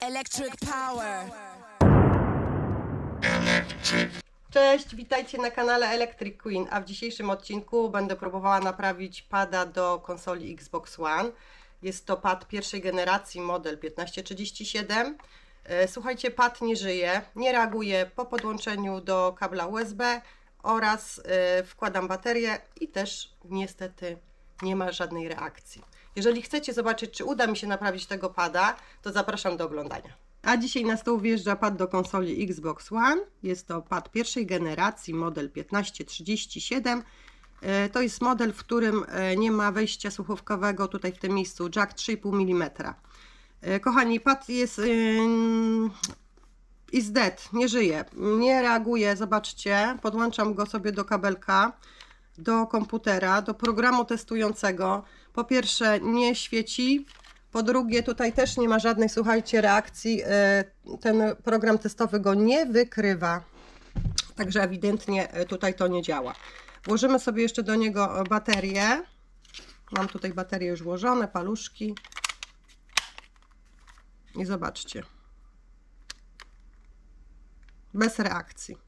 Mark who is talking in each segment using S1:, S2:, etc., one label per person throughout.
S1: Electric power.
S2: Cześć, witajcie na kanale Electric Queen, a w dzisiejszym odcinku będę próbowała naprawić pada do konsoli Xbox One. Jest to pad pierwszej generacji, model 1537. E, Słuchajcie, pad nie żyje, nie reaguje po podłączeniu do kabla USB oraz e, wkładam baterię i też niestety nie ma żadnej reakcji. Jeżeli chcecie zobaczyć, czy uda mi się naprawić tego pada, to zapraszam do oglądania. A dzisiaj na stół wjeżdża pad do konsoli Xbox One. Jest to pad pierwszej generacji, model 1537. E, To jest model, w którym e, nie ma wejścia słuchawkowego tutaj w tym miejscu, jack 3,5 mm. E, Kochani, pad jest is dead, nie żyje, nie reaguje, zobaczcie, podłączam go sobie do kabelka, do komputera, do programu testującego. Po pierwsze nie świeci, po drugie tutaj też nie ma żadnej, słuchajcie, reakcji, e, ten program testowy go nie wykrywa, także ewidentnie e, tutaj to nie działa. Włożymy sobie jeszcze do niego baterię, mam tutaj baterie już włożone, paluszki i zobaczcie, bez reakcji.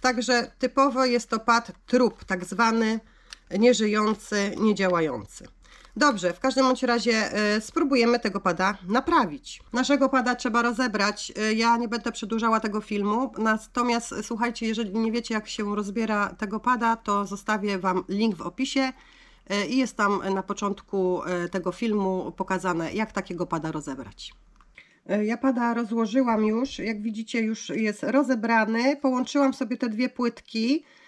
S2: Także typowo jest to pad trup, tak zwany nieżyjący, niedziałający. Dobrze, w każdym bądź razie y, spróbujemy tego pada naprawić. Naszego pada trzeba rozebrać. Y, ja nie będę przedłużała tego filmu, natomiast y, słuchajcie, jeżeli nie wiecie jak się rozbiera tego pada, to zostawię Wam link w opisie y, i jest tam na początku y, tego filmu pokazane jak takiego pada rozebrać. E, Ja pada rozłożyłam już, jak widzicie już jest rozebrany. Połączyłam sobie te dwie płytki e,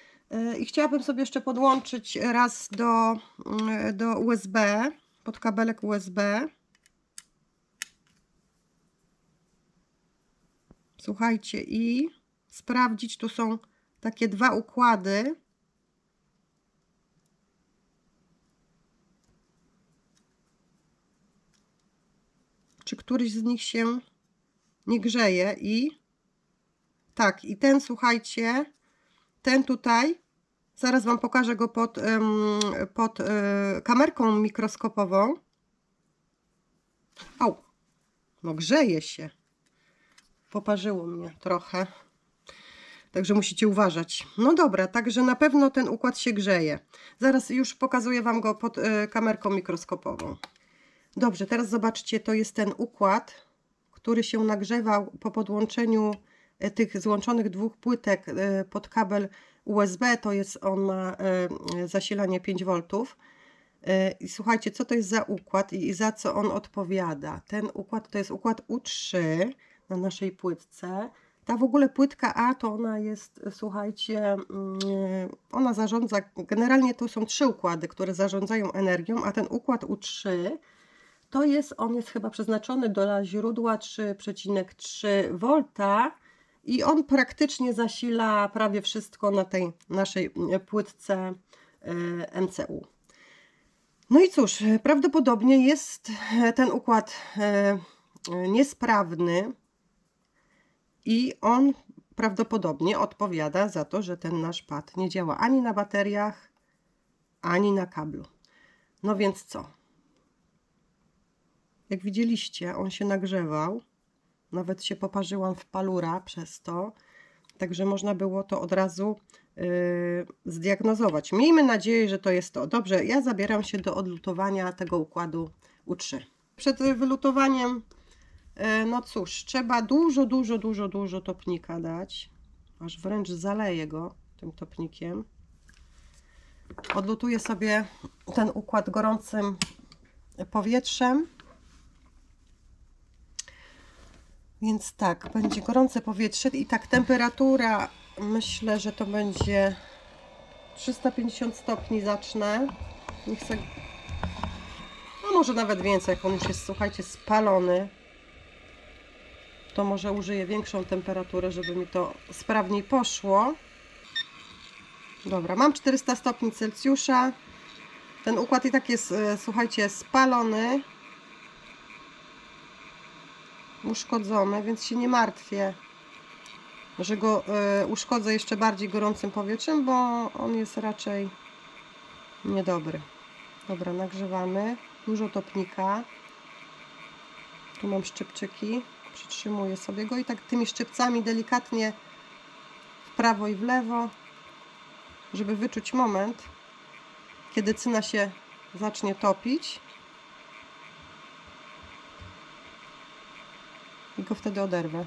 S2: i chciałabym sobie jeszcze podłączyć raz do, mm, do USB, pod kabelek USB. Słuchajcie i sprawdzić, tu są takie dwa układy. czy któryś z nich się nie grzeje i tak, i ten słuchajcie, ten tutaj, zaraz Wam pokażę go pod, pod e, kamerką mikroskopową. Au, no grzeje się. Poparzyło mnie trochę. Także musicie uważać. No dobra, także na pewno ten układ się grzeje. Zaraz już pokazuję Wam go pod e, kamerką mikroskopową. Dobrze, teraz zobaczcie, to jest ten układ, który się nagrzewał po podłączeniu tych złączonych dwóch płytek e, pod kabel USB. To jest, on ma e, zasilanie 5V. I słuchajcie, co to jest za układ i za co on odpowiada? Ten układ to jest układ U3 na naszej płytce. Ta w ogóle płytka A to ona jest, słuchajcie, mm, ona zarządza, generalnie to są trzy układy, które zarządzają energią, a ten układ U3 to jest, on jest chyba przeznaczony do źródła 3,3 V i on praktycznie zasila prawie wszystko na tej naszej płytce e, MCU. No i cóż, prawdopodobnie jest ten układ e, niesprawny i on prawdopodobnie odpowiada za to, że ten nasz pad nie działa ani na bateriach, ani na kablu. No więc co? Jak widzieliście, on się nagrzewał. Nawet się poparzyłam w palura przez to. Także można było to od razu yy, zdiagnozować. Miejmy nadzieję, że to jest to. Dobrze, ja zabieram się do odlutowania tego układu U3. Przed wylutowaniem, yy, no cóż, trzeba dużo, dużo, dużo, dużo topnika dać. Aż wręcz zaleję go tym topnikiem. Odlutuję sobie ten układ gorącym powietrzem. Więc tak, będzie gorące powietrze i tak temperatura, myślę, że to będzie 350 stopni zacznę. Nie chcę, no może nawet więcej, jak on już jest, słuchajcie, spalony. To może użyję większą temperaturę, żeby mi to sprawniej poszło. Dobra, mam 400 stopni Celsjusza. Ten układ i tak jest, e, słuchajcie, spalony uszkodzony, więc się nie martwię, że go y, uszkodzę jeszcze bardziej gorącym powietrzem, bo on jest raczej niedobry. Dobra, nagrzewamy. Dużo topnika. Tu mam szczypczyki. Przytrzymuję sobie go i tak tymi szczypcami delikatnie w prawo i w lewo, żeby wyczuć moment, kiedy cyna się zacznie topić. I go wtedy oderwę.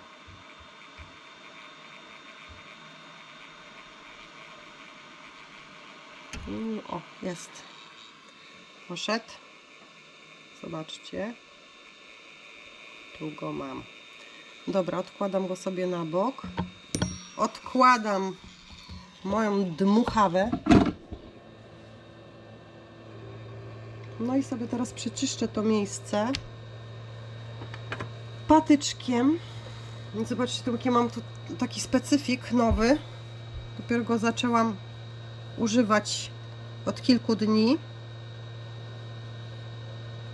S2: Mm, O, jest. Poszedł. Zobaczcie. Tu go mam. Dobra, odkładam go sobie na bok. Odkładam moją dmuchawę. No i sobie teraz przeczyszczę to miejsce patyczkiem. Zobaczcie, tu mam tu taki specyfik nowy. Dopiero go zaczęłam używać od kilku dni.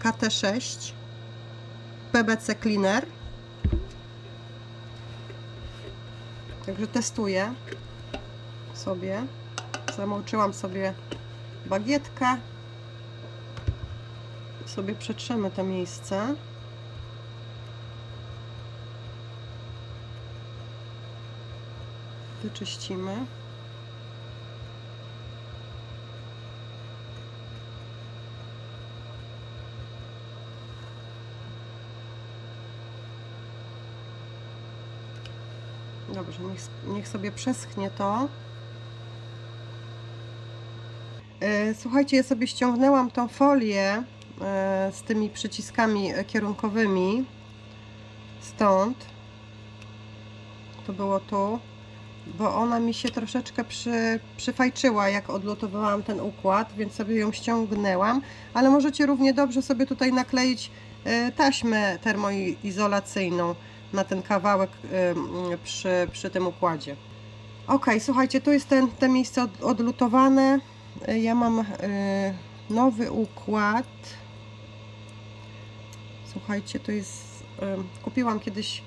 S2: KT6 PBC Cleaner. Także testuję sobie. Zamoczyłam sobie bagietkę. Sobie przetrzemy to miejsce. Wyczyścimy. Dobrze, niech, niech sobie przeschnie to. E, Słuchajcie, ja sobie ściągnęłam tą folię e, z tymi przyciskami e, kierunkowymi stąd. To było tu, bo ona mi się troszeczkę przy, przyfajczyła, jak odlutowałam ten układ, więc sobie ją ściągnęłam. Ale możecie równie dobrze sobie tutaj nakleić e, taśmę termoizolacyjną na ten kawałek ym, przy, przy tym układzie. Ok, słuchajcie, tu jest ten, te miejsce od, odlutowane. Y, Ja mam nowy układ. Słuchajcie, to jest. kupiłam kiedyś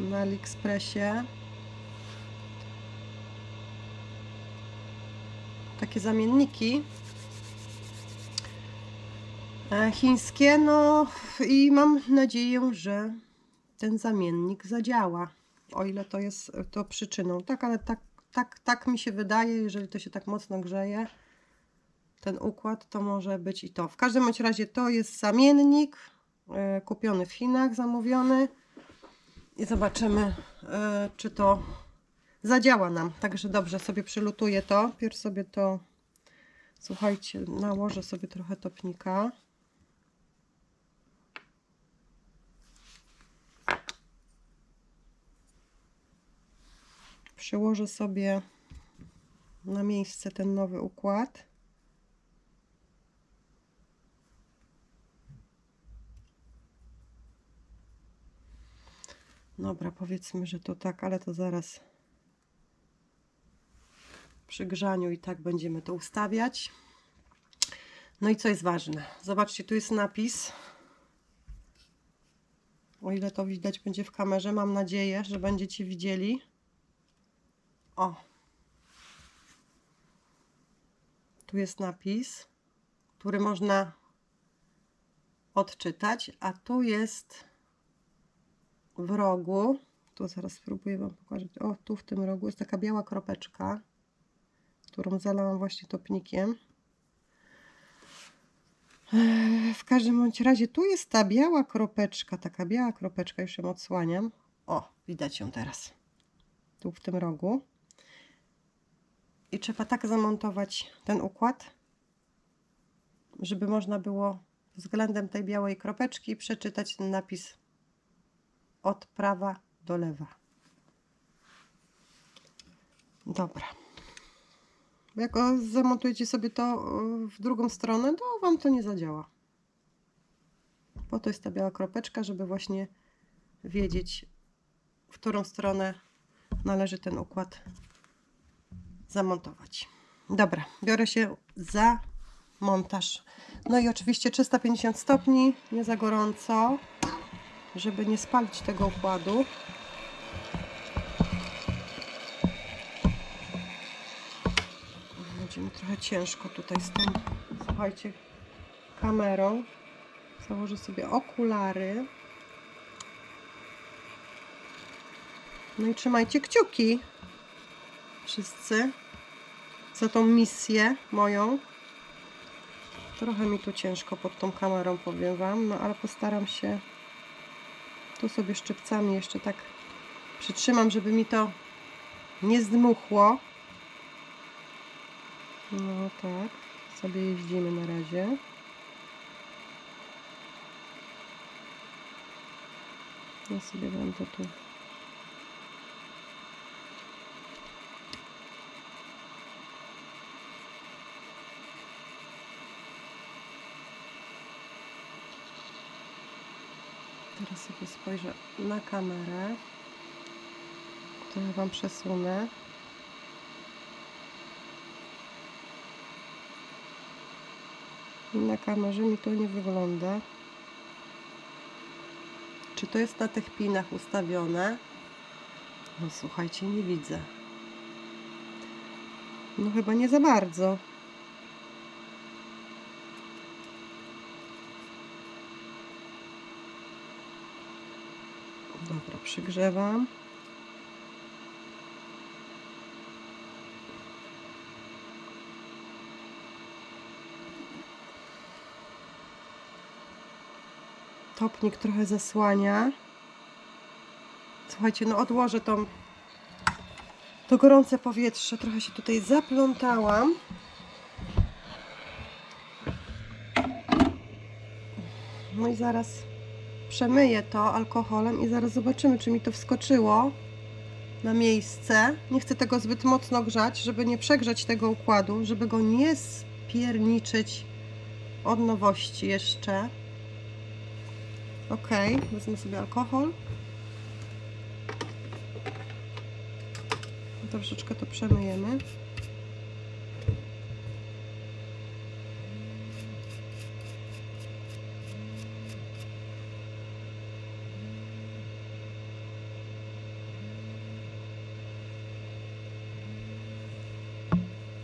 S2: na AliExpressie. Takie zamienniki e, chińskie, no i mam nadzieję, że ten zamiennik zadziała, o ile to jest to przyczyną. Tak, ale tak, tak, tak mi się wydaje, jeżeli to się tak mocno grzeje, ten układ, to może być i to. W każdym bądź razie to jest zamiennik e, kupiony w Chinach, zamówiony i zobaczymy, e, czy to zadziała nam. Także dobrze, sobie przylutuję to. Pierw sobie to, słuchajcie, nałożę sobie trochę topnika. Przełożę sobie na miejsce ten nowy układ. Dobra, powiedzmy, że to tak, ale to zaraz przy grzaniu i tak będziemy to ustawiać. No i co jest ważne? Zobaczcie, tu jest napis. O ile to widać będzie w kamerze, mam nadzieję, że będziecie widzieli. O. Tu jest napis, który można odczytać, a tu jest w rogu. Tu zaraz spróbuję Wam pokazać. O, tu w tym rogu jest taka biała kropeczka, którą zalałam właśnie topnikiem. Eee, W każdym bądź razie tu jest ta biała kropeczka, taka biała kropeczka, już ją odsłaniam. O, widać ją teraz. Tu w tym rogu. I trzeba tak zamontować ten układ, żeby można było względem tej białej kropeczki przeczytać ten napis od prawa do lewa. Dobra. Jak zamontujecie sobie to w drugą stronę, to Wam to nie zadziała. Po to jest ta biała kropeczka, żeby właśnie wiedzieć, w którą stronę należy ten układ zamontować. Dobra, biorę się za montaż. No i oczywiście 350 stopni, nie za gorąco, żeby nie spalić tego układu. Trochę ciężko tutaj z tą, słuchajcie, kamerą. Założę sobie okulary. No i trzymajcie kciuki. Wszyscy. Za tą misję moją. Trochę mi tu ciężko pod tą kamerą, powiem Wam, no ale postaram się tu sobie szczypcami jeszcze tak przytrzymam, żeby mi to nie zdmuchło. No tak, sobie jeździmy na razie. Ja sobie będę tu Teraz sobie spojrzę na kamerę. To ja Wam przesunę. Na kamerze mi to nie wygląda. Czy to jest na tych pinach ustawione? No słuchajcie, nie widzę. No chyba nie za bardzo. Dobra, przygrzewam. Topnik trochę zasłania. Słuchajcie, no odłożę tą to gorące powietrze. Trochę się tutaj zaplątałam. No i zaraz przemyję to alkoholem i zaraz zobaczymy, czy mi to wskoczyło na miejsce. Nie chcę tego zbyt mocno grzać, żeby nie przegrzać tego układu, żeby go nie spierniczyć od nowości jeszcze. Ok, wezmę sobie alkohol. Troszeczkę to przemyjemy.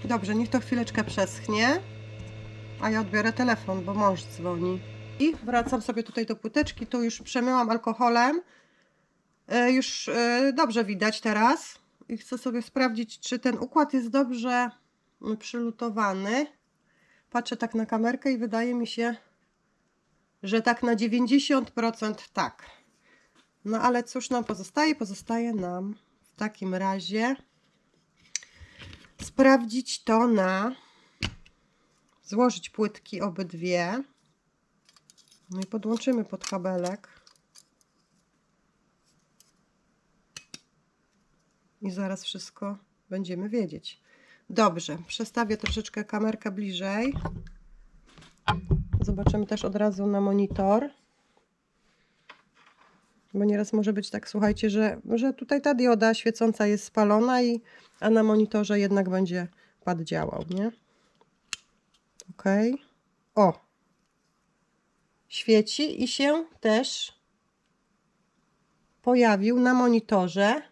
S2: Dobrze, niech to chwileczkę przeschnie. A ja odbiorę telefon, bo mąż dzwoni. I wracam sobie tutaj do płyteczki. Tu już przemyłam alkoholem. E, już e, dobrze widać teraz. I chcę sobie sprawdzić, czy ten układ jest dobrze mm, przylutowany. Patrzę tak na kamerkę i wydaje mi się, że tak na 90% tak. No ale cóż nam pozostaje? Pozostaje nam w takim razie sprawdzić to na złożyć płytki obydwie. No i podłączymy pod kabelek. I zaraz wszystko będziemy wiedzieć. Dobrze, przestawię troszeczkę kamerkę bliżej. Zobaczymy też od razu na monitor. Bo nieraz może być tak, słuchajcie, że, że tutaj ta dioda świecąca jest spalona, i, a na monitorze jednak będzie pad działał, nie? Ok. O! Świeci i się też pojawił na monitorze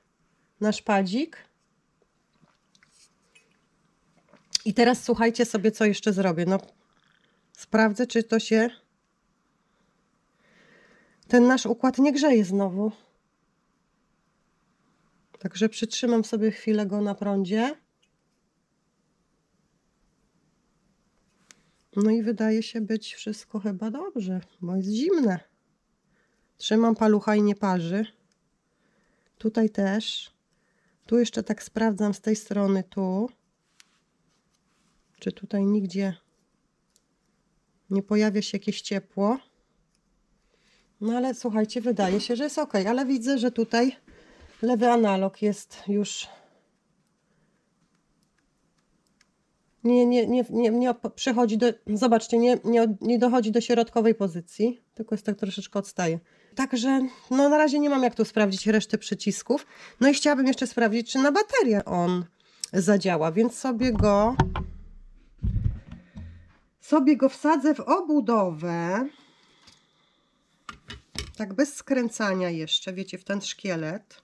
S2: nasz padzik. I teraz słuchajcie sobie, co jeszcze zrobię. No, sprawdzę, czy to się. Ten nasz układ nie grzeje znowu. Także przytrzymam sobie chwilę go na prądzie. No i wydaje się być wszystko chyba dobrze, bo jest zimne. Trzymam palucha i nie parzy. Tutaj też. Tu jeszcze tak sprawdzam z tej strony tu. Czy tutaj nigdzie nie pojawia się jakieś ciepło. No ale słuchajcie, wydaje się, że jest ok, ale widzę, że tutaj lewy analog jest już nie, nie, nie, nie, nie przechodzi do, zobaczcie, nie, nie, nie dochodzi do środkowej pozycji, tylko jest tak troszeczkę odstaje. Także no na razie nie mam jak tu sprawdzić reszty przycisków. No i chciałabym jeszcze sprawdzić, czy na baterię on zadziała, więc sobie go sobie go wsadzę w obudowę. Tak bez skręcania jeszcze, wiecie, w ten szkielet.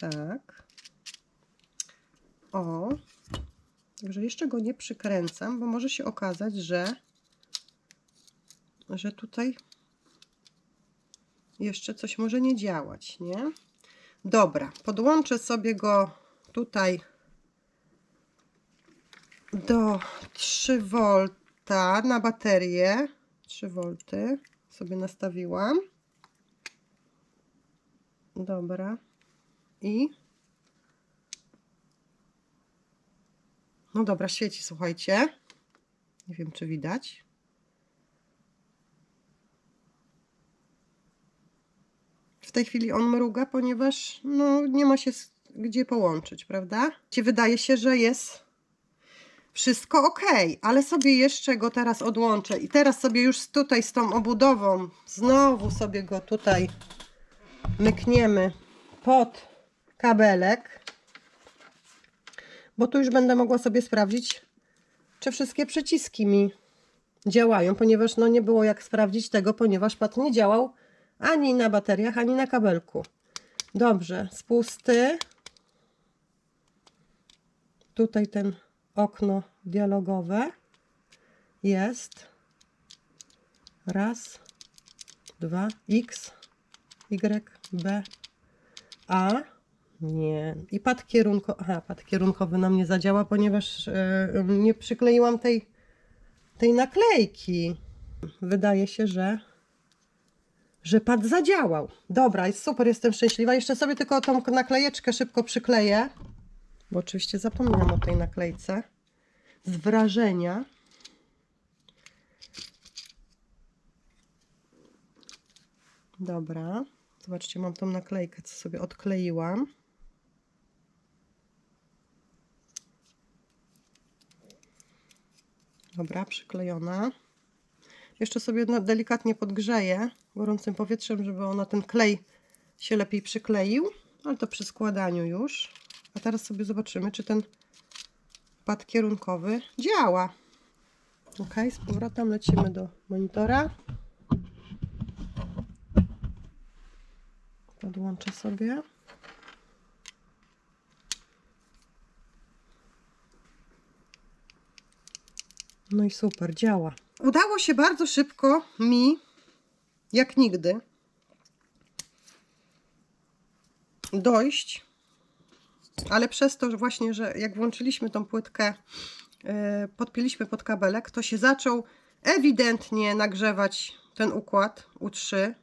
S2: Tak. O. Także jeszcze go nie przykręcam, bo może się okazać, że że tutaj jeszcze coś może nie działać, nie? Dobra, podłączę sobie go tutaj do 3 V na baterię. 3 V sobie nastawiłam. Dobra. I no dobra, świeci, słuchajcie. Nie wiem, czy widać. W tej chwili on mruga, ponieważ no, nie ma się gdzie połączyć, prawda? Ci wydaje się, że jest wszystko ok, ale sobie jeszcze go teraz odłączę i teraz sobie już tutaj z tą obudową znowu sobie go tutaj mykniemy pod kabelek, bo tu już będę mogła sobie sprawdzić, czy wszystkie przyciski mi działają, ponieważ no nie było jak sprawdzić tego, ponieważ pad nie działał ani na bateriach, ani na kabelku. Dobrze, spusty. Tutaj ten okno dialogowe jest. Raz, dwa, X, Y, B, A. Nie. I pad kierunkowy. Aha, pad kierunkowy nam nie zadziała, ponieważ e, nie przykleiłam tej, tej naklejki. Wydaje się, że że pad zadziałał. Dobra, jest super, jestem szczęśliwa. Jeszcze sobie tylko tą naklejeczkę szybko przykleję, bo oczywiście zapomniałam o tej naklejce. Z wrażenia. Dobra, zobaczcie, mam tą naklejkę, co sobie odkleiłam. Dobra, przyklejona. Jeszcze sobie na- delikatnie podgrzeję gorącym powietrzem, żeby ona ten klej się lepiej przykleił, ale to przy składaniu już. A teraz sobie zobaczymy, czy ten pad kierunkowy działa. Ok, z powrotem lecimy do monitora. Podłączę sobie. No i super, działa. Udało się bardzo szybko mi, jak nigdy, dojść, ale przez to że właśnie, że jak włączyliśmy tą płytkę, e, podpięliśmy pod kabelek, to się zaczął ewidentnie nagrzewać ten układ U3,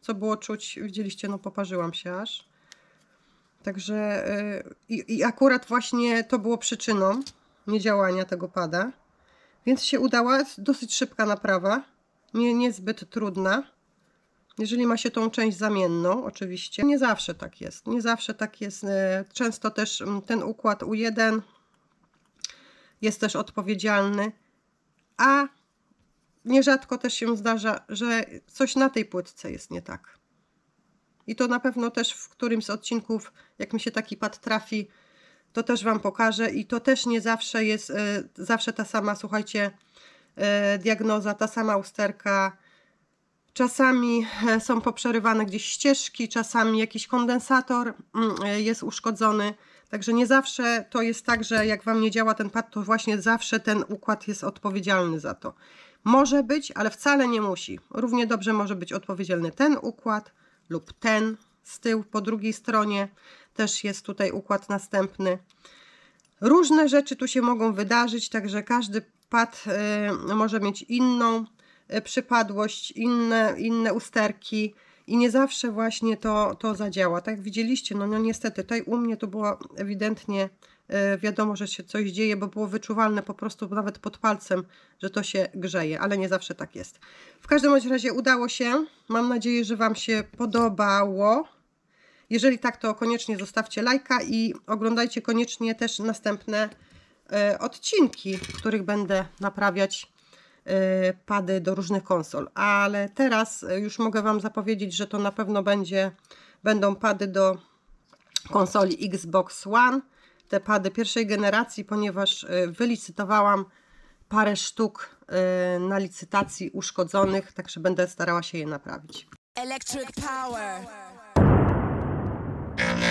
S2: co było czuć, widzieliście, no poparzyłam się aż. Także e, i, i akurat właśnie to było przyczyną niedziałania tego pada. Więc się udała dosyć szybka naprawa, nie, niezbyt trudna. Jeżeli ma się tą część zamienną, oczywiście. Nie zawsze tak jest. Nie zawsze tak jest. e, Często też ten układ U1 jest też odpowiedzialny, a nierzadko też się zdarza, że coś na tej płytce jest nie tak. I to na pewno też w którymś z odcinków, jak mi się taki pad trafi, to też Wam pokażę i to też nie zawsze jest e, zawsze ta sama, słuchajcie, e, diagnoza, ta sama usterka. Czasami e, są poprzerywane gdzieś ścieżki, czasami jakiś kondensator mm, jest uszkodzony. Także nie zawsze to jest tak, że jak Wam nie działa ten pad, to właśnie zawsze ten układ jest odpowiedzialny za to. Może być, ale wcale nie musi. Równie dobrze może być odpowiedzialny ten układ lub ten z tyłu po drugiej stronie. Też jest tutaj układ następny. Różne rzeczy tu się mogą wydarzyć, także każdy pad y, może mieć inną y, przypadłość, inne, inne usterki i nie zawsze właśnie to, to zadziała. Tak widzieliście, no, no niestety tutaj u mnie to było ewidentnie y, wiadomo, że się coś dzieje, bo było wyczuwalne po prostu nawet pod palcem, że to się grzeje, ale nie zawsze tak jest. W każdym razie udało się. Mam nadzieję, że Wam się podobało. Jeżeli tak, to koniecznie zostawcie lajka i oglądajcie koniecznie też następne e, odcinki, w których będę naprawiać e, pady do różnych konsol. Ale teraz e, już mogę Wam zapowiedzieć, że to na pewno będzie, będą pady do konsoli Xbox One. Te pady pierwszej generacji, ponieważ wylicytowałam parę sztuk na licytacji uszkodzonych, także będę starała się je naprawić.
S1: Electric power.